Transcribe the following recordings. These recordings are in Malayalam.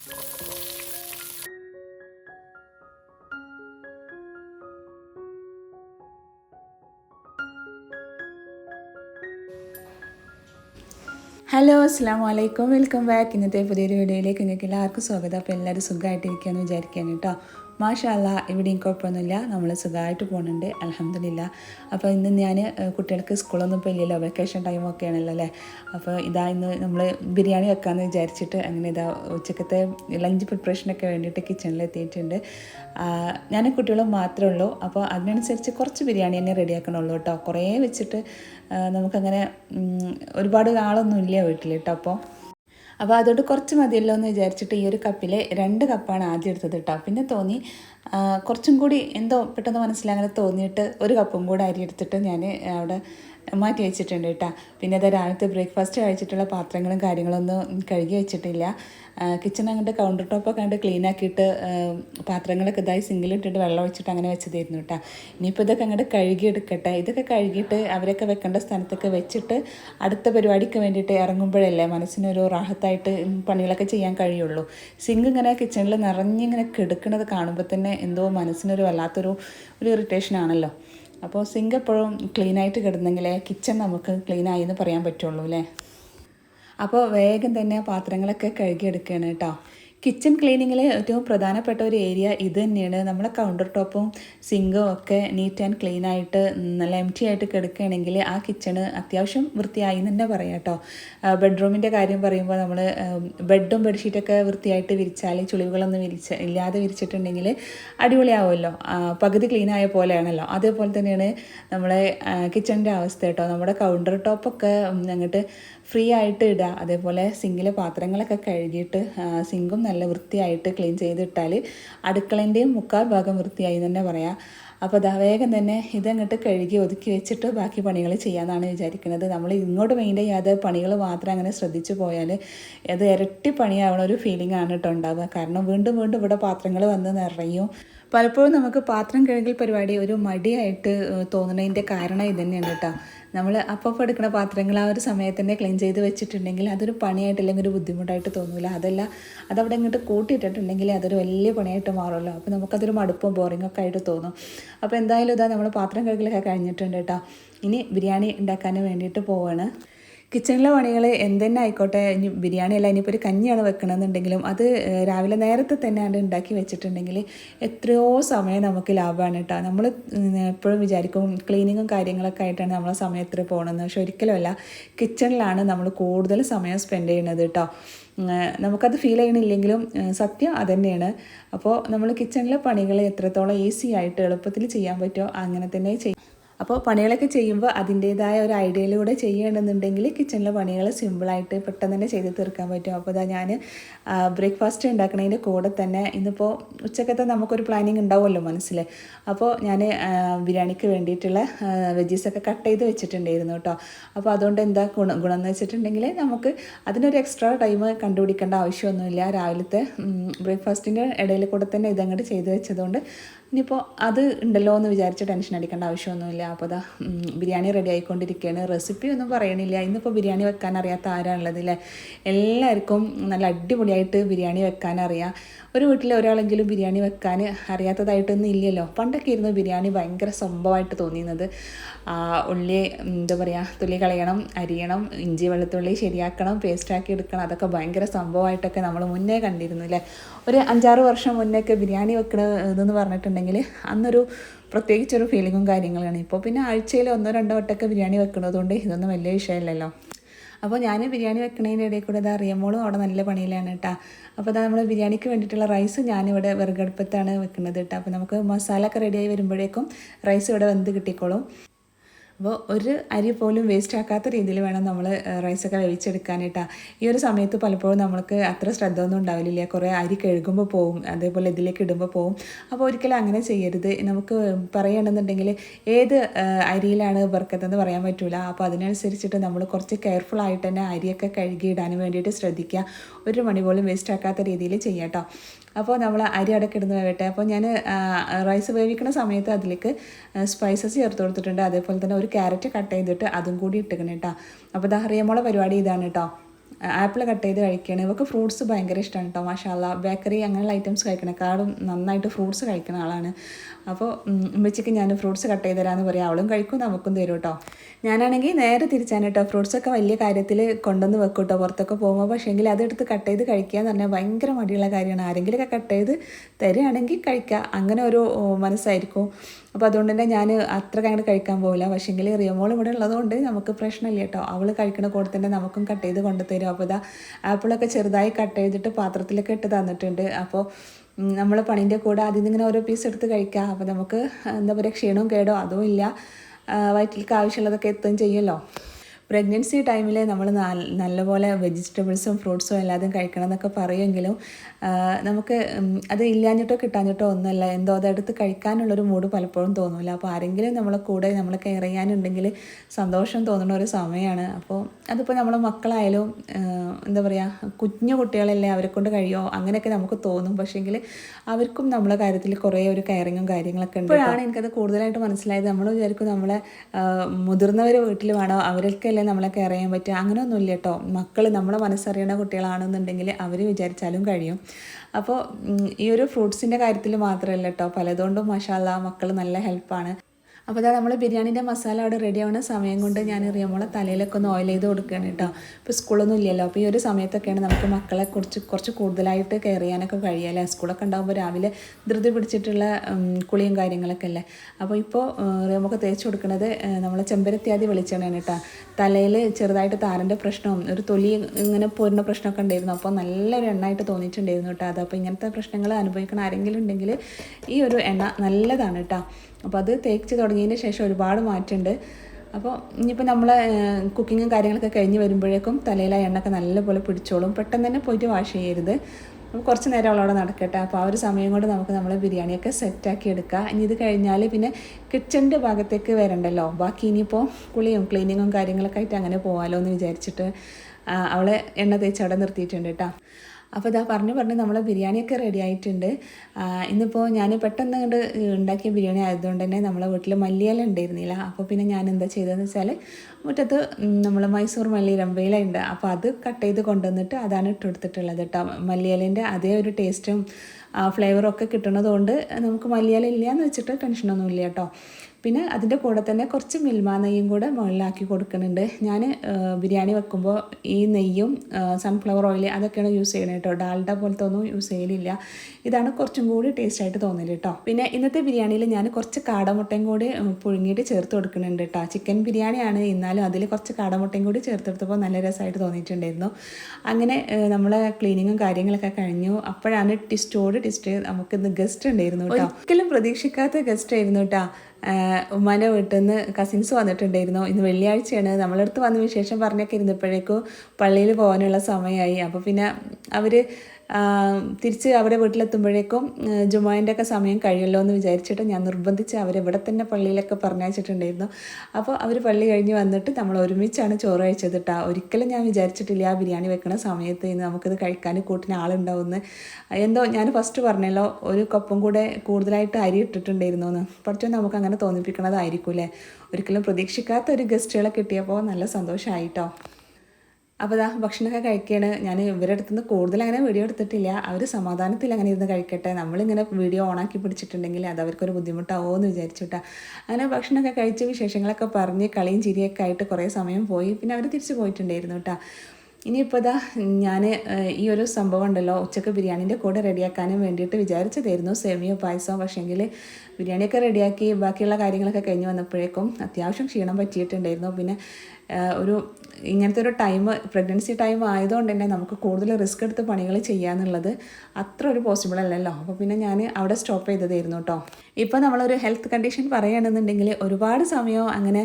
ഹലോ അസ്സാം വലൈക്കും വെൽക്കം ബാക്ക് ഇന്നത്തെ പുതിയൊരു വീഡിയോയിലേക്ക് നിങ്ങൾക്ക് എല്ലാവർക്കും സ്വാഗതം. അപ്പോൾ എല്ലാവരും സുഖമായിട്ടിരിക്കുകയെന്ന് വിചാരിക്കുകയാണ് കേട്ടോ. മാഷാല്ല ഇവിടെയും കുഴപ്പമൊന്നുമില്ല. നമ്മൾ സുഖമായിട്ട് പോകുന്നുണ്ട് അലഹമില്ല അപ്പോൾ ഇന്ന് ഞാൻ കുട്ടികൾക്ക് സ്കൂളൊന്നും ഇപ്പോൾ ഇല്ലല്ലോ. വെക്കേഷൻ ടൈമൊക്കെ ആണല്ലോ അല്ലേ? അപ്പോൾ ഇതാ ഇന്ന് നമ്മൾ ബിരിയാണി വെക്കാമെന്ന് വിചാരിച്ചിട്ട് അങ്ങനെ ഇതാ ഉച്ചക്കത്തെ ലഞ്ച് പ്രിപ്പറേഷനൊക്കെ വേണ്ടിയിട്ട് കിച്ചണിൽ എത്തിയിട്ടുണ്ട്. ഞാൻ കുട്ടികളും മാത്രമേ ഉള്ളൂ. അപ്പോൾ അതിനനുസരിച്ച് കുറച്ച് ബിരിയാണി തന്നെ റെഡിയാക്കണുള്ളൂ കേട്ടോ. കുറേ വെച്ചിട്ട് നമുക്കങ്ങനെ ഒരുപാട് ആളൊന്നും ഇല്ല വീട്ടിൽ കേട്ടോ അപ്പോൾ അപ്പോൾ അതുകൊണ്ട് കുറച്ച് മതിയല്ലോ എന്ന് വിചാരിച്ചിട്ട് ഈ ഒരു കപ്പിൽ രണ്ട് കപ്പാണ് ആദ്യം എടുത്തത് കേട്ടോ. പിന്നെ തോന്നി കുറച്ചും കൂടി എന്തോ പെട്ടെന്ന് മനസ്സിലങ്ങനെ തോന്നിയിട്ട് ഒരു കപ്പും കൂടി അരി എടുത്തിട്ട് ഞാൻ അവിടെ മാറ്റി വെച്ചിട്ടുണ്ട് കേട്ടോ. പിന്നെ അത് രാവിലത്തെ ബ്രേക്ക്ഫാസ്റ്റ് കഴിച്ചിട്ടുള്ള പാത്രങ്ങളും കാര്യങ്ങളൊന്നും കഴുകി വെച്ചിട്ടില്ല. കിച്ചൺ അങ്ങോട്ട് കൗണ്ടർ ടോപ്പൊക്കെ അങ്ങോട്ട് ക്ലീൻ ആക്കിയിട്ട് പാത്രങ്ങളൊക്കെ ഇതായി സിങ്കിലിട്ടിട്ട് വെള്ളം ഒഴിച്ചിട്ട് അങ്ങനെ വെച്ചതായിരുന്നു കേട്ടോ. ഇനിയിപ്പോൾ ഇതൊക്കെ അങ്ങോട്ട് കഴുകിയെടുക്കട്ടെ ഇതൊക്കെ കഴുകിയിട്ട് അവരൊക്കെ വെക്കേണ്ട സ്ഥലത്തൊക്കെ വെച്ചിട്ട് അടുത്ത പരിപാടിക്ക് വേണ്ടിയിട്ട് ഇറങ്ങുമ്പോഴല്ലേ മനസ്സിനൊരു റാഹത്തായിട്ട് പണികളൊക്കെ ചെയ്യാൻ കഴിയുള്ളൂ. സിങ്ക് ഇങ്ങനെ കിച്ചണിൽ നിറഞ്ഞിങ്ങനെ കെടുക്കുന്നത് കാണുമ്പോൾ തന്നെ എന്തോ മനസ്സിനൊരു വല്ലാത്തൊരു ഒരു ഇറിറ്റേഷൻ ആണല്ലോ. അപ്പോൾ സിങ്ക് എപ്പോഴും ക്ലീനായിട്ട് കിടന്നെങ്കിലേ കിച്ചൺ നമുക്ക് ക്ലീനായി എന്ന് പറയാൻ പറ്റുള്ളൂ അല്ലേ അപ്പോൾ വേഗം തന്നെ പാത്രങ്ങളൊക്കെ കഴുകിയെടുക്കുകയാണ് കേട്ടോ. കിച്ചൺ ക്ലീനിങ്ങിൽ ഏറ്റവും പ്രധാനപ്പെട്ട ഒരു ഏരിയ ഇത് തന്നെയാണ്. നമ്മുടെ കൗണ്ടർ ടോപ്പും സിങ്കും ഒക്കെ നീറ്റ് ആൻഡ് ക്ലീൻ ആയിട്ട് നല്ല എം ടി ആയിട്ട് കിടക്കുകയാണെങ്കിൽ ആ കിച്ചണ് അത്യാവശ്യം വൃത്തിയായി എന്ന് തന്നെ പറയാം കേട്ടോ. ബെഡ്റൂമിന്റെ കാര്യം പറയുമ്പോൾ നമ്മൾ ബെഡും ബെഡ്ഷീറ്റൊക്കെ വൃത്തിയായിട്ട് വിരിച്ചാൽ ചുളിവുകളൊന്നും വിരിച്ച ഇല്ലാതെ വിരിച്ചിട്ടുണ്ടെങ്കിൽ അടിപൊളിയാവുമല്ലോ. പകുതി ക്ലീൻ ആയ പോലെയാണല്ലോ. അതേപോലെ തന്നെയാണ് നമ്മളെ കിച്ചണിന്റെ അവസ്ഥ കേട്ടോ. നമ്മുടെ കൗണ്ടർ ടോപ്പൊക്കെ അങ്ങോട്ട് ഫ്രീ ആയിട്ട് ഇടുക. അതേപോലെ സിങ്കിലെ പാത്രങ്ങളൊക്കെ കഴുകിയിട്ട് സിങ്കും നല്ല വൃത്തിയായിട്ട് ക്ലീൻ ചെയ്തിട്ടാൽ അടുക്കളേന്റെയും മുക്കാൽ ഭാഗം വൃത്തിയായി തന്നെ പറയാം. അപ്പോൾ അതാ വേഗം തന്നെ ഇതങ്ങോട്ട് കഴുകി ഒതുക്കി വെച്ചിട്ട് ബാക്കി പണികൾ ചെയ്യാമെന്നാണ് വിചാരിക്കുന്നത് നമ്മൾ ഇങ്ങോട്ട് മെയിന്റെ ചെയ്യാതെ പണികൾ മാത്രം അങ്ങനെ ശ്രദ്ധിച്ചു പോയാൽ അത് ഇരട്ടി പണിയാവണ ഒരു ഫീലിംഗ് ആണ് കേട്ടോ ഉണ്ടാവുക. കാരണം വീണ്ടും വീണ്ടും ഇവിടെ പാത്രങ്ങൾ വന്ന് നിറയും. പലപ്പോഴും നമുക്ക് പാത്രം കഴുകൽ പരിപാടി ഒരു മടിയായിട്ട് തോന്നുന്നതിന്റെ കാരണം ഇതുതന്നെയാണ് കേട്ടോ നമ്മൾ അപ്പോൾ എടുക്കുന്ന പാത്രങ്ങൾ ആ ഒരു സമയത്ത് തന്നെ ക്ലീൻ ചെയ്ത് വെച്ചിട്ടുണ്ടെങ്കിൽ അതൊരു പണിയായിട്ട് അല്ലെങ്കിൽ ഒരു ബുദ്ധിമുട്ടായിട്ട് തോന്നില്ല അതല്ല അതവിടെ ഇങ്ങോട്ട് കൂട്ടിയിട്ടിട്ടുണ്ടെങ്കിൽ അതൊരു വലിയ പണിയായിട്ട് മാറുമല്ലോ. അപ്പോൾ നമുക്കതൊരു മടുപ്പും ബോറിംഗ് ഒക്കെ ആയിട്ട് തോന്നും. അപ്പോൾ എന്തായാലും ഇതാ നമ്മൾ പാത്രം കഴുകലൊക്കെ കഴിഞ്ഞിട്ടുണ്ട് കേട്ടോ ഇനി ബിരിയാണി ഉണ്ടാക്കാൻ വേണ്ടിയിട്ട് പോവാണ്. കിച്ചണിലെ പണികൾ എന്തെന്നെ ആയിക്കോട്ടെ ഇനി ബിരിയാണി അല്ല ഇനിയിപ്പോൾ ഒരു കഞ്ഞിയാണ് വെക്കണമെന്നുണ്ടെങ്കിലും അത് രാവിലെ നേരത്തെ തന്നെ അത് ഉണ്ടാക്കി വെച്ചിട്ടുണ്ടെങ്കിൽ എത്രയോ സമയം നമുക്ക് ലാഭമാണ് കേട്ടോ നമ്മൾ എപ്പോഴും വിചാരിക്കും ക്ലീനിങ്ങും കാര്യങ്ങളൊക്കെ ആയിട്ടാണ് നമ്മളെ സമയം എത്ര പോകണമെന്ന് പക്ഷെ ഒരിക്കലുമല്ല കിച്ചണിലാണ് നമ്മൾ കൂടുതൽ സമയം സ്പെൻഡ് ചെയ്യുന്നത് കേട്ടോ നമുക്കത് ഫീൽ ചെയ്യണില്ലെങ്കിലും സത്യം അതുതന്നെയാണ് അപ്പോൾ നമ്മൾ കിച്ചണിലെ പണികൾ എത്രത്തോളം ഈസി ആയിട്ട് എളുപ്പത്തിൽ ചെയ്യാൻ പറ്റുമോ അങ്ങനെ തന്നെ ചെയ്യും അപ്പോൾ പണികളൊക്കെ ചെയ്യുമ്പോൾ അതിന്റേതായ ഒരു ഐഡിയയിലൂടെ ചെയ്യണമെന്നുണ്ടെങ്കിൽ കിച്ചണിലെ പണികൾ സിമ്പിളായിട്ട് പെട്ടെന്ന് തന്നെ ചെയ്ത് തീർക്കാൻ പറ്റും. അപ്പോൾ ഇതാ ഞാൻ ബ്രേക്ക്ഫാസ്റ്റ് ഉണ്ടാക്കുന്നതിന്റെ കൂടെ തന്നെ ഇന്നിപ്പോൾ ഉച്ചക്കത്തെ നമുക്കൊരു പ്ലാനിങ് ഉണ്ടാവുമല്ലോ മനസ്സിൽ. അപ്പോൾ ഞാൻ ബിരിയാണിക്ക് വേണ്ടിയിട്ടുള്ള വെജീസൊക്കെ കട്ട് ചെയ്ത് വെച്ചിട്ടുണ്ടായിരുന്നു കേട്ടോ. അപ്പോൾ അതുകൊണ്ട് എന്താ ഗുണം ഗുണം എന്ന് വെച്ചിട്ടുണ്ടെങ്കിൽ നമുക്ക് അതിനൊരു എക്സ്ട്രാ ടൈം കണ്ടുപിടിക്കേണ്ട ആവശ്യമൊന്നുമില്ല. രാവിലത്തെ ബ്രേക്ക്ഫാസ്റ്റിന്റെ ഇടയിൽ കൂടെ തന്നെ ഇതങ്ങോട്ട് ചെയ്ത് വെച്ചതുകൊണ്ട് ഇനിയിപ്പോൾ അത് ഉണ്ടല്ലോ എന്ന് വിചാരിച്ച് ടെൻഷൻ അടിക്കേണ്ട ആവശ്യമൊന്നുമില്ല. അപ്പോൾ അതാ ബിരിയാണി റെഡി ആയിക്കൊണ്ടിരിക്കുകയാണ് റെസിപ്പി ഒന്നും പറയണില്ല. ഇന്നിപ്പോൾ ബിരിയാണി വെക്കാൻ അറിയാത്ത ആരാണുള്ളത് അല്ലേ എല്ലാവർക്കും നല്ല അടിപൊളിയായിട്ട് ബിരിയാണി വെക്കാൻ അറിയാം. ഒരു വീട്ടിലെ ഒരാളെങ്കിലും ബിരിയാണി വെക്കാൻ അറിയാത്തതായിട്ടൊന്നും ഇല്ലല്ലോ. പണ്ടൊക്കെ ഇരുന്ന് ബിരിയാണി ഭയങ്കര സംഭവമായിട്ട് തോന്നിയിരുന്നത്. ഉള്ളി എന്താ പറയുക തുള്ളി കളയണം അരിയണം ഇഞ്ചി വെളുത്തുള്ളി ശരിയാക്കണം പേസ്റ്റാക്കി എടുക്കണം. അതൊക്കെ ഭയങ്കര സംഭവമായിട്ടൊക്കെ നമ്മൾ മുന്നേ കണ്ടിരുന്നു അല്ലേ ഒരു അഞ്ചാറ് വർഷം മുന്നേ ഒക്കെ ബിരിയാണി വെക്കണ ഇതെന്ന് പറഞ്ഞിട്ടുണ്ടെങ്കിൽ അന്നൊരു പ്രത്യേകിച്ചൊരു ഫീലിങ്ങും കാര്യങ്ങളാണ്. ഇപ്പോൾ പിന്നെ ആഴ്ചയിൽ ഒന്നോ രണ്ടോ വട്ടമൊക്കെ ബിരിയാണി വെക്കുന്നതുകൊണ്ട് ഇതൊന്നും വലിയ വിഷയമല്ലല്ലോ. അപ്പോൾ ഞാൻ ബിരിയാണി വെക്കണതിന്റെ ഇടയിൽ കൂടെ ഇതാ അറിയുമ്പോഴും അവിടെ നല്ല പണിയിലാണ് കേട്ടോ അപ്പോൾ അതാ നമ്മൾ ബിരിയാണിക്ക് വേണ്ടിയിട്ടുള്ള റൈസ് ഞാനിവിടെ വിറകടുപ്പത്താണ് വെക്കുന്നത് കേട്ടോ അപ്പോൾ നമുക്ക് മസാല ഒക്കെ റെഡിയായി വരുമ്പോഴേക്കും റൈസ് ഇവിടെ വെന്ത് കിട്ടിക്കോളും. അപ്പോൾ ഒരു അരി പോലും വേസ്റ്റ് ആക്കാത്ത രീതിയിൽ വേണം നമ്മൾ റൈസൊക്കെ വേവിച്ചെടുക്കാനായിട്ടാ. ഈ ഒരു സമയത്ത് പലപ്പോഴും നമ്മൾക്ക് അത്ര ശ്രദ്ധ ഒന്നും ഉണ്ടാവില്ല. കുറേ അരി കഴുകുമ്പോൾ പോവും അതേപോലെ ഇതിലേക്ക് ഇടുമ്പോൾ പോവും. അപ്പോൾ ഒരിക്കലും അങ്ങനെ ചെയ്യരുത്. നമുക്ക് പറയുകയാണെന്നുണ്ടെങ്കിൽ ഏത് അരിയിലാണ് ബർക്കത്തെന്ന് പറയാൻ പറ്റില്ല അപ്പോൾ അതിനനുസരിച്ചിട്ട് നമ്മൾ കുറച്ച് കെയർഫുൾ ആയിട്ട് തന്നെ അരിയൊക്കെ കഴുകി ഇടാൻ വേണ്ടിയിട്ട് ശ്രദ്ധിക്കുക. ഒരു മണി പോലും വേസ്റ്റ് ആക്കാത്ത രീതിയിൽ ചെയ്യാം കേട്ടോ അപ്പോൾ നമ്മൾ അരി അടക്കിടുന്ന വേവട്ടെ. അപ്പോൾ ഞാൻ റൈസ് വേവിക്കുന്ന സമയത്ത് അതിലേക്ക് സ്പൈസസ് ചേർത്ത് കൊടുത്തിട്ടുണ്ട്. അതേപോലെ തന്നെ ഒരു ക്യാരറ്റ് കട്ട് ചെയ്തിട്ട് അതും കൂടി ഇട്ടിക്കണം കേട്ടോ. അപ്പോൾ ദഹറിയമോളെ പരിപാടി ഇതാണ് കേട്ടോ. ആപ്പിൾ കട്ട് ചെയ്ത് കഴിക്കുകയാണ്. ഇവർക്ക് ഫ്രൂട്ട്സ് ഭയങ്കര ഇഷ്ടമാണ് കേട്ടോ. മാഷാല്ല ബേക്കറി അങ്ങനെയുള്ള ഐറ്റംസ് കഴിക്കണേക്കാളും നന്നായിട്ട് ഫ്രൂട്ട്സ് കഴിക്കുന്ന ആളാണ്. അപ്പോൾ ഉമ്മച്ചിക്ക് ഞാൻ ഫ്രൂട്ട്സ് കട്ട് ചെയ്ത് തരാമെന്ന് പറയാം. അവളും കഴിക്കും നമുക്കും തരും കേട്ടോ ഞാനാണെങ്കിൽ നേരെ തിരിച്ചാണ് കേട്ടോ ഫ്രൂട്ട്സൊക്കെ വലിയ കാര്യത്തിൽ കൊണ്ടുവന്ന് വെക്കും കേട്ടോ പുറത്തൊക്കെ പോകുമ്പോൾ പക്ഷേങ്കിൽ അതെടുത്ത് കട്ട് ചെയ്ത് കഴിക്കുക എന്ന് പറഞ്ഞാൽ ഭയങ്കര മടിയുള്ള കാര്യമാണ്. ആരെങ്കിലുമൊക്കെ കട്ട് ചെയ്ത് തരികയാണെങ്കിൽ കഴിക്കുക അങ്ങനെ ഒരു മനസ്സായിരിക്കും. അപ്പോൾ അതുകൊണ്ട് തന്നെ ഞാൻ അത്ര അങ്ങോട്ട് കഴിക്കാൻ പോകില്ല പക്ഷേങ്കിൽ റിയമോൾ ഇവിടെ ഉള്ളതുകൊണ്ട് നമുക്ക് പ്രശ്നമില്ല കേട്ടോ അവൾ കഴിക്കണ കൂടെ തന്നെ നമുക്കും കട്ട് ചെയ്ത് കൊണ്ടുതരും. അപ്പോൾ ഇതാ ആപ്പിളൊക്കെ ചെറുതായി കട്ട് ചെയ്തിട്ട് പാത്രത്തിലൊക്കെ ഇട്ട് തന്നിട്ടുണ്ട്. അപ്പോൾ നമ്മൾ പണീന്റെ കൂടെ നിന്ന് ഇങ്ങനെ ഓരോ പീസ് എടുത്ത് കഴിക്കാം. അപ്പോൾ നമുക്ക് എന്താ പറയുക ക്ഷീണവും കേടോ? അതും ഇല്ല. വയറ്റിലേക്ക് ആവശ്യമുള്ളതൊക്കെ എത്തുകയും ചെയ്യുമല്ലോ. പ്രഗ്നൻസി ടൈമിൽ നമ്മൾ നല്ലപോലെ വെജിറ്റബിൾസും ഫ്രൂട്ട്സും എല്ലാതും കഴിക്കണം എന്നൊക്കെ പറയുമെങ്കിലും നമുക്ക് അത് ഇല്ലാഞ്ഞിട്ടോ കിട്ടാഞ്ഞിട്ടോ ഒന്നുമല്ല. എന്തോ അതെടുത്ത് കഴിക്കാനുള്ളൊരു മൂഡ് പലപ്പോഴും തോന്നില്ല അപ്പോൾ ആരെങ്കിലും നമ്മളെ കൂടെ നമ്മളെ കെയർ ചെയ്യാനുണ്ടെങ്കിൽ സന്തോഷം തോന്നുന്ന ഒരു സമയമാണ്. അപ്പോൾ അതിപ്പോൾ നമ്മളെ മക്കളായാലും എന്താ പറയുക കുഞ്ഞു കുട്ടികളല്ലേ അവരെ കൊണ്ട് കഴിയുമോ അങ്ങനെയൊക്കെ നമുക്ക് തോന്നും. പക്ഷേങ്കിൽ അവർക്കും നമ്മളെ കാര്യത്തിൽ കുറേ ഒരു കെയറിങ്ങും കാര്യങ്ങളൊക്കെ ഉണ്ട്. ഇപ്പോഴാണ് എനിക്കത് കൂടുതലായിട്ട് മനസ്സിലായത്. നമ്മൾ വിചാരിക്കും നമ്മളെ മുതിർന്നവർ വീട്ടിൽ വേണോ? അവർക്കല്ലേ നമ്മളെ കെയർ ചെയ്യാൻ പറ്റുക. അങ്ങനെയൊന്നുമില്ല കേട്ടോ. മക്കൾ നമ്മളെ മനസ്സറിയണ കുട്ടികളാണെന്നുണ്ടെങ്കിൽ അവർ വിചാരിച്ചാലും കഴിയും. അപ്പോൾ ഈ ഒരു ഫ്രൂട്ട്സിന്റെ കാര്യത്തിൽ മാത്രമല്ല കേട്ടോ. പലതുകൊണ്ടും മഷാല മക്കൾ നല്ല ഹെൽപ്പാണ് അപ്പോൾ അതാ നമ്മൾ ബിരിയാണീന്റെ മസാല അവിടെ റെഡി ആവുന്ന സമയം കൊണ്ട് ഞാൻ റിയമോളെ തലയിലൊക്കെ ഒന്ന് ഓയിൽ ചെയ്ത് കൊടുക്കുകയാണ് കേട്ടോ ഇപ്പോൾ സ്കൂളൊന്നും ഇല്ലല്ലോ. അപ്പോൾ ഈ ഒരു സമയത്തൊക്കെയാണ് നമുക്ക് മക്കളെ കുറച്ച് കുറച്ച് കൂടുതലായിട്ട് കെയർ ചെയ്യാനൊക്കെ കഴിയാല്ലേ? സ്കൂളൊക്കെ ഉണ്ടാകുമ്പോൾ രാവിലെ ധൃതി പിടിച്ചിട്ടുള്ള കുളിയും കാര്യങ്ങളൊക്കെ അല്ലേ? അപ്പോൾ ഇപ്പോൾ റിയമൊക്കെ തേച്ച് കൊടുക്കുന്നത് നമ്മളെ ചെമ്പരത്തിയാതി വെളിച്ചെണ്ണയാണ് കേട്ടോ തലയിൽ ചെറുതായിട്ട് താരന്റെ പ്രശ്നവും ഒരു തൊലി ഇങ്ങനെ പോരുന്ന പ്രശ്നമൊക്കെ ഉണ്ടായിരുന്നു. അപ്പോൾ നല്ലൊരു എണ്ണയായിട്ട് തോന്നിയിട്ടുണ്ടായിരുന്നു കേട്ടോ അതപ്പോൾ ഇങ്ങനത്തെ പ്രശ്നങ്ങൾ അനുഭവിക്കുന്ന ആരെങ്കിലും ഉണ്ടെങ്കിൽ ഈ ഒരു എണ്ണ നല്ലതാണ് കേട്ടോ അപ്പോൾ അത് തേച്ച് തുടങ്ങിയതിന് ശേഷം ഒരുപാട് മാറ്റമുണ്ട് അപ്പോൾ ഇനിയിപ്പോൾ നമ്മൾ കുക്കിങ്ങും കാര്യങ്ങളൊക്കെ കഴിഞ്ഞ് വരുമ്പോഴേക്കും തലയിലെ എണ്ണൊക്കെ നല്ലപോലെ പിടിച്ചോളും. പെട്ടെന്ന് തന്നെ പോയിട്ട് വാഷ് ചെയ്യരുത്. അപ്പോൾ കുറച്ച് നേരം അവളവിടെ നടക്കട്ടെ. അപ്പോൾ ആ ഒരു സമയം കൊണ്ട് നമുക്ക് നമ്മൾ ബിരിയാണിയൊക്കെ സെറ്റാക്കി എടുക്കുക ഇനി ഇത് കഴിഞ്ഞാൽ പിന്നെ കിച്ചന്റെ ഭാഗത്തേക്ക് വരണ്ടല്ലോ. ബാക്കി ഇനിയിപ്പോൾ കുളിയും ക്ലീനിങ്ങും കാര്യങ്ങളൊക്കെ ആയിട്ട് അങ്ങനെ പോകാമല്ലോ എന്ന് വിചാരിച്ചിട്ട് അവളെ എണ്ണ തേച്ച് അവിടെ നിർത്തിയിട്ടുണ്ട് കേട്ടോ അപ്പോൾ ഇതാ പറഞ്ഞു പറഞ്ഞ് നമ്മളെ ബിരിയാണിയൊക്കെ റെഡി ആയിട്ടുണ്ട്. ഇന്നിപ്പോൾ ഞാൻ പെട്ടെന്ന് കണ്ട് ഉണ്ടാക്കിയ ബിരിയാണി ആയതുകൊണ്ട് തന്നെ നമ്മളെ വീട്ടിൽ മല്ലിയില ഉണ്ടായിരുന്നില്ല. അപ്പോൾ പിന്നെ ഞാൻ എന്താ ചെയ്തതെന്ന് വെച്ചാൽ മുറ്റത്ത് നമ്മൾ മൈസൂർ മല്ലി രമ്പയിലുണ്ട് അപ്പോൾ അത് കട്ട് ചെയ്ത് കൊണ്ടുവന്നിട്ട് അതാണ് ഇട്ട് കൊടുത്തിട്ടുള്ളത് കേട്ടോ മല്ലിയിലേന്റെ അതേ ഒരു ടേസ്റ്റും ആ ഫ്ലേവറും ഒക്കെ കിട്ടുന്നതുകൊണ്ട് നമുക്ക് മല്ലിയല ഇല്ല എന്ന് വെച്ചിട്ട് ടെൻഷനൊന്നും ഇല്ല കേട്ടോ പിന്നെ അതിന്റെ കൂടെ തന്നെ കുറച്ച് മിൽമ നെയ്യും കൂടെ മുകളിലാക്കി കൊടുക്കുന്നുണ്ട്. ഞാൻ ബിരിയാണി വെക്കുമ്പോൾ ഈ നെയ്യും സൺഫ്ലവർ ഓയിൽ അതൊക്കെയാണ് യൂസ് ചെയ്യണത് കേട്ടോ ഡാൽഡ പോലത്തെ ഒന്നും യൂസ് ചെയ്യലില്ല. ഇതാണ് കുറച്ചും കൂടി ടേസ്റ്റ് ആയിട്ട് തോന്നൽ കേട്ടോ പിന്നെ ഇന്നത്തെ ബിരിയാണിയിൽ ഞാൻ കുറച്ച് കാടമുട്ടയും കൂടി പുഴുങ്ങിയിട്ട് ചേർത്ത് കൊടുക്കുന്നുണ്ട് കേട്ടോ ചിക്കൻ ബിരിയാണിയാണ് എന്നാലും അതിൽ കുറച്ച് കാടമുട്ടയും കൂടി ചേർത്തെടുത്തപ്പോൾ നല്ല രസമായിട്ട് തോന്നിയിട്ടുണ്ടായിരുന്നു. അങ്ങനെ നമ്മൾ ക്ലീനിങ്ങും കാര്യങ്ങളൊക്കെ കഴിഞ്ഞു. അപ്പോഴാണ് ടിസ്റ്റോട് ടിസ്റ്റ് നമുക്കിന്ന് ഗസ്റ്റ് ഉണ്ടായിരുന്നു കേട്ടോ. ഒരിക്കലും പ്രതീക്ഷിക്കാത്ത ഗസ്റ്റ് ആയിരുന്നു കേട്ടോ. ഉമ്മാന്റെ വീട്ടിൽ നിന്ന് കസിൻസ് വന്നിട്ടുണ്ടായിരുന്നു. ഇന്ന് വെള്ളിയാഴ്ചയാണ്. നമ്മളടുത്ത് വന്ന വിശേഷം പറഞ്ഞൊക്കെ ഇരുന്നപ്പോഴേക്കും പള്ളിയിൽ പോകാനുള്ള സമയമായി. അപ്പോൾ പിന്നെ അവർ തിരിച്ച് അവിടെ വീട്ടിലെത്തുമ്പോഴേക്കും ജുമാന്റെ ഒക്കെ സമയം കഴിയല്ലോ എന്ന് വിചാരിച്ചിട്ട് ഞാൻ നിർബന്ധിച്ച് അവരെ ഇവിടെ തന്നെ പള്ളിയിലൊക്കെ പറഞ്ഞയച്ചിട്ടുണ്ടായിരുന്നു. അപ്പോൾ അവർ പള്ളി കഴിഞ്ഞ് വന്നിട്ട് നമ്മൾ ഒരുമിച്ചാണ് ചോറ് കഴിച്ചത് കേട്ടോ ഒരിക്കലും ഞാൻ വിചാരിച്ചിട്ടില്ല ആ ബിരിയാണി വെക്കുന്ന സമയത്ത് ഇന്ന് നമുക്കിത് കഴിക്കാൻ കൂട്ടിന് ആളുണ്ടാവുമെന്ന് എന്തോ ഞാൻ ഫസ്റ്റ് പറഞ്ഞല്ലോ ഒരു കപ്പും കൂടെ കൂടുതലായിട്ട് അരി ഇട്ടിട്ടുണ്ടായിരുന്നു എന്ന് കുറച്ചും നമുക്ക് അങ്ങനെ തോന്നിപ്പിക്കണതായിരിക്കും അല്ലേ ഒരിക്കലും പ്രതീക്ഷിക്കാത്ത ഒരു ഗസ്റ്റുകളെ കിട്ടിയപ്പോൾ നല്ല സന്തോഷമായിട്ടോ അപ്പോൾ ഇതാ ഭക്ഷണമൊക്കെ കഴിക്കുകയാണ് ഞാൻ ഇവരുടെ അടുത്ത് നിന്ന് കൂടുതൽ അങ്ങനെ വീഡിയോ എടുത്തിട്ടില്ല. അവർ സമാധാനത്തിൽ അങ്ങനെ ഇരുന്ന് കഴിക്കട്ടെ. നമ്മളിങ്ങനെ വീഡിയോ ഓണാക്കി പിടിച്ചിട്ടുണ്ടെങ്കിൽ അത് അവർക്കൊരു ബുദ്ധിമുട്ടാവോ എന്ന് വിചാരിച്ചിട്ടാ അങ്ങനെ ഭക്ഷണമൊക്കെ കഴിച്ച വിശേഷങ്ങളൊക്കെ പറഞ്ഞ് കളിയും ചിരിയൊക്കെ ആയിട്ട് കുറേ സമയം പോയി. പിന്നെ അവർ തിരിച്ചു പോയിട്ടുണ്ടായിരുന്നു കേട്ടോ ഇനിയിപ്പോൾ ഇതാ ഞാൻ ഈ ഒരു സംഭവം ഉണ്ടല്ലോ. ഉച്ചയ്ക്ക് ബിരിയാണീന്റെ കൂടെ റെഡിയാക്കാനും വേണ്ടിയിട്ട് വിചാരിച്ചതായിരുന്നു സേമിയോ പായസം. പക്ഷേങ്കിൽ ബിരിയാണിയൊക്കെ റെഡിയാക്കി ബാക്കിയുള്ള കാര്യങ്ങളൊക്കെ കഴിഞ്ഞ് വന്നപ്പോഴേക്കും അത്യാവശ്യം ക്ഷീണം പറ്റിയിട്ടുണ്ടായിരുന്നു. പിന്നെ ഒരു ഇങ്ങനത്തെ ഒരു ടൈം പ്രഗ്നൻസി ടൈം ആയതുകൊണ്ട് തന്നെ നമുക്ക് കൂടുതൽ റിസ്ക് എടുത്ത് പണികൾ ചെയ്യാന്നുള്ളത് അത്ര ഒരു പോസിബിൾ അല്ലല്ലോ. അപ്പോൾ പിന്നെ ഞാൻ അവിടെ സ്റ്റോപ്പ് ചെയ്തതായിരുന്നു കേട്ടോ ഇപ്പോൾ നമ്മളൊരു ഹെൽത്ത് കണ്ടീഷൻ പറയുകയാണെന്നുണ്ടെങ്കിൽ ഒരുപാട് സമയം അങ്ങനെ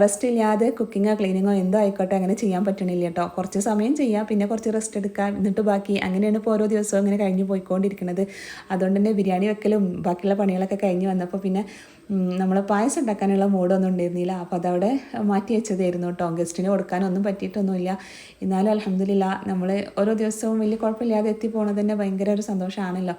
റെസ്റ്റ് ഇല്ലാതെ കുക്കിങ്ങോ ക്ലീനിങ്ങോ എന്തോ ആയിക്കോട്ടെ അങ്ങനെ ചെയ്യാൻ പറ്റണില്ല കേട്ടോ കുറച്ച് സമയം ചെയ്യാം പിന്നെ കുറച്ച് റെസ്റ്റ് എടുക്കാം എന്നിട്ട് ബാക്കി അങ്ങനെയാണ് ഇപ്പോൾ ഓരോ ദിവസവും ഇങ്ങനെ കഴിഞ്ഞ് പോയിക്കൊണ്ടിരിക്കുന്നത് അതുകൊണ്ട് തന്നെ ബിരിയാണി വെക്കലും ബാക്കിയുള്ള പണികളൊക്കെ കഴിഞ്ഞ് വന്നപ്പോൾ പിന്നെ നമ്മൾ പായസം ഉണ്ടാക്കാനുള്ള മൂഡൊന്നും ഉണ്ടായിരുന്നില്ല. അപ്പോൾ അതവിടെ മാറ്റി വെച്ചതായിരുന്നു കേട്ടോ ഗസ്റ്റിന് കൊടുക്കാനൊന്നും പറ്റിയിട്ടൊന്നുമില്ല. എന്നാലും അലഹമില്ല നമ്മൾ ഓരോ ദിവസവും വലിയ കുഴപ്പമില്ലാതെ എത്തിപ്പോണത് തന്നെ ഭയങ്കര ഒരു സന്തോഷമാണല്ലോ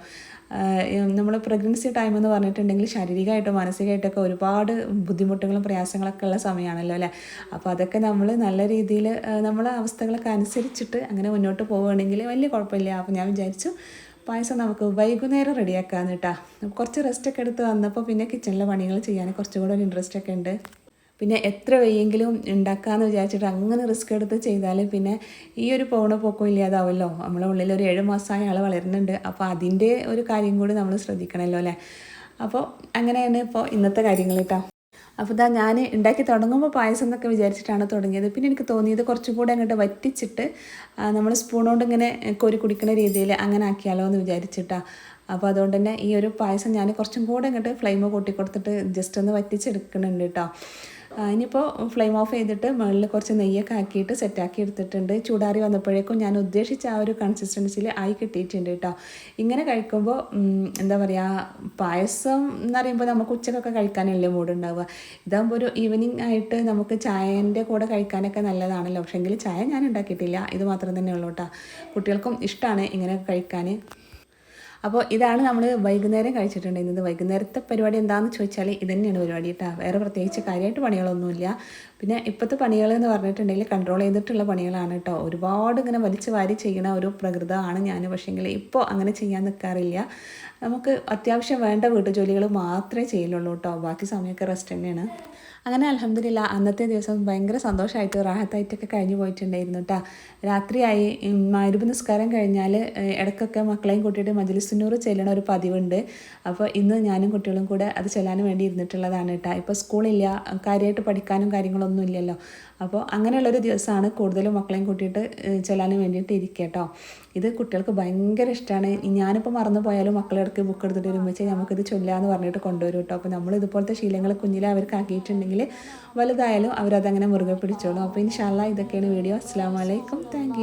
നമ്മൾ പ്രഗ്നൻസി ടൈം എന്ന് പറഞ്ഞിട്ടുണ്ടെങ്കിൽ ശാരീരികമായിട്ടും മാനസികമായിട്ടൊക്കെ ഒരുപാട് ബുദ്ധിമുട്ടുകളും പ്രയാസങ്ങളൊക്കെ ഉള്ള സമയമാണല്ലോ അല്ലേ? അപ്പോൾ അതൊക്കെ നമ്മൾ നല്ല രീതിയിൽ നമ്മളെ അവസ്ഥകളൊക്കെ അനുസരിച്ചിട്ട് അങ്ങനെ മുന്നോട്ട് പോവുകയാണെങ്കിൽ വലിയ കുഴപ്പമില്ല. അപ്പോൾ ഞാൻ വിചാരിച്ചു പായസം നമുക്ക് വൈകുന്നേരം റെഡിയാക്കാന്ന് കേട്ടോ കുറച്ച് റെസ്റ്റൊക്കെ എടുത്ത് വന്നപ്പോൾ പിന്നെ കിച്ചണിലെ പണികൾ ചെയ്യാൻ കുറച്ചുകൂടെ ഒരു ഇൻട്രസ്റ്റ് ഒക്കെ ഉണ്ട്. പിന്നെ എത്ര വയ്യെങ്കിലും ഉണ്ടാക്കാമെന്ന് വിചാരിച്ചിട്ട് അങ്ങനെ റിസ്ക് എടുത്ത് ചെയ്താൽ പിന്നെ ഈ ഒരു പോണ പോക്കും ഇല്ലാതാവുമല്ലോ നമ്മളെ ഉള്ളിൽ ഒരു ഏഴ് മാസമായ ആൾ വളരുന്നുണ്ട്. അപ്പോൾ അതിന്റെ ഒരു കാര്യം കൂടി നമ്മൾ ശ്രദ്ധിക്കണമല്ലോ അല്ലേ? അപ്പോൾ അങ്ങനെയാണ് ഇപ്പോൾ ഇന്നത്തെ കാര്യങ്ങൾ കേട്ടോ അപ്പോൾ ഇതാ ഞാൻ ഉണ്ടാക്കി തുടങ്ങുമ്പോൾ പായസം എന്നൊക്കെ വിചാരിച്ചിട്ടാണ് തുടങ്ങിയത്. പിന്നെ എനിക്ക് തോന്നിയത് കുറച്ചും കൂടെ അങ്ങോട്ട് വറ്റിച്ചിട്ട് നമ്മൾ സ്പൂൺ കൊണ്ട് ഇങ്ങനെ കോരി കുടിക്കുന്ന രീതിയിൽ അങ്ങനെ ആക്കിയാലോ എന്ന് വിചാരിച്ചിട്ടാണ് അപ്പോൾ അതുകൊണ്ട് തന്നെ ഈ ഒരു പായസം ഞാൻ കുറച്ചും കൂടെ അങ്ങോട്ട് ഫ്ലെയിം കൂട്ടി കൊടുത്തിട്ട് ജസ്റ്റ് ഒന്ന് വറ്റിച്ചെടുക്കുന്നുണ്ട് കേട്ടോ ഇനിയിപ്പോൾ ഫ്ലെയിം ഓഫ് ചെയ്തിട്ട് മുകളിൽ കുറച്ച് നെയ്യൊക്കെ ആക്കിയിട്ട് സെറ്റാക്കി എടുത്തിട്ടുണ്ട്. ചൂടാറി വന്നപ്പോഴേക്കും ഞാൻ ഉദ്ദേശിച്ച ആ ഒരു കൺസിസ്റ്റൻസിയിൽ ആയി കിട്ടിയിട്ടുണ്ട് കേട്ടോ ഇങ്ങനെ കഴിക്കുമ്പോൾ എന്താ പറയുക പായസം എന്ന് പറയുമ്പോൾ നമുക്ക് ഉച്ചക്കൊക്കെ കഴിക്കാനല്ലേ മൂടുണ്ടാവുക ഇതാകുമ്പോൾ ഒരു ഈവനിങ് ആയിട്ട് നമുക്ക് ചായന്റെ കൂടെ കഴിക്കാനൊക്കെ നല്ലതാണല്ലോ. പക്ഷേങ്കിൽ ചായ ഞാൻ ഉണ്ടാക്കിയിട്ടില്ല. ഇത് മാത്രം തന്നെ ഉള്ളൂ കേട്ടോ കുട്ടികൾക്കും ഇഷ്ടമാണ് ഇങ്ങനെ കഴിക്കാൻ അപ്പോൾ ഇതാണ് നമ്മൾ വൈകുന്നേരം കഴിച്ചിട്ടുണ്ടായിരുന്നത്. വൈകുന്നേരത്തെ പരിപാടി എന്താണെന്ന് ചോദിച്ചാൽ ഇത് തന്നെയാണ് പരിപാടി കേട്ടോ വേറെ പ്രത്യേകിച്ച് കാര്യമായിട്ട് പണികളൊന്നുമില്ല. പിന്നെ ഇപ്പോഴത്തെ പണികൾ എന്ന് പറഞ്ഞിട്ടുണ്ടെങ്കിൽ കൺട്രോൾ ചെയ്തിട്ടുള്ള പണികളാണ് കേട്ടോ ഒരുപാട് ഇങ്ങനെ വലിച്ചു വാരി ചെയ്യണ ഒരു പ്രകൃതമാണ് ഞാൻ പക്ഷേങ്കിൽ ഇപ്പോൾ അങ്ങനെ ചെയ്യാൻ നിൽക്കാറില്ല നമുക്ക് അത്യാവശ്യം വേണ്ട വീട്ടുജോലികൾ മാത്രമേ ചെയ്യലുള്ളൂ കേട്ടോ ബാക്കി സമയമൊക്കെ റെസ്റ്റ് തന്നെയാണ്. അങ്ങനെ അലഹമില്ല അന്നത്തെ ദിവസം ഭയങ്കര സന്തോഷമായിട്ട് റാഹത്തായിട്ടൊക്കെ കഴിഞ്ഞു പോയിട്ടുണ്ടായിരുന്നു കേട്ടോ രാത്രിയായി മരുഭ നിസ്കാരം കഴിഞ്ഞാൽ ഇടയ്ക്കൊക്കെ മക്കളെയും കൂട്ടിയിട്ട് മജലിസിനൂർ ചെല്ലണ ഒരു പതിവുണ്ട്. അപ്പോൾ ഇന്ന് ഞാനും കുട്ടികളും കൂടെ അത് ചെല്ലാൻ വേണ്ടി ഇരുന്നിട്ടുള്ളതാണ് കേട്ടോ ഇപ്പോൾ സ്കൂളില്ല കാര്യമായിട്ട് പഠിക്കാനും കാര്യങ്ങളൊന്നും ഇല്ലല്ലോ അപ്പോൾ അങ്ങനെയുള്ളൊരു ദിവസമാണ് കൂടുതലും മക്കളെയും കൂട്ടിയിട്ട് ചെല്ലാനും വേണ്ടിയിട്ട് ഇരിക്കുക കേട്ടോ. ഇത് കുട്ടികൾക്ക് ഭയങ്കര ഇഷ്ടമാണ് ഞാനിപ്പോൾ മറന്നു പോയാലും മക്കളെടുക്ക് ബുക്ക് എടുത്തിട്ട് വരുമ്പോൾ നമുക്കിത് ചൊല്ലാന്ന് പറഞ്ഞിട്ട് കൊണ്ടുവരും കേട്ടോ. അപ്പോൾ നമ്മൾ ഇതുപോലത്തെ ശീലങ്ങൾ കുഞ്ഞിലെ അവർക്ക് ആക്കിയിട്ടുണ്ടെങ്കിൽ വലുതായാലും അവരതങ്ങനെ മുറുകെ പിടിച്ചോളും. അപ്പോൾ ഇൻഷാല്ല ഇതൊക്കെയാണ് വീഡിയോ. അസ്സാം വലൈക്കും താങ്ക്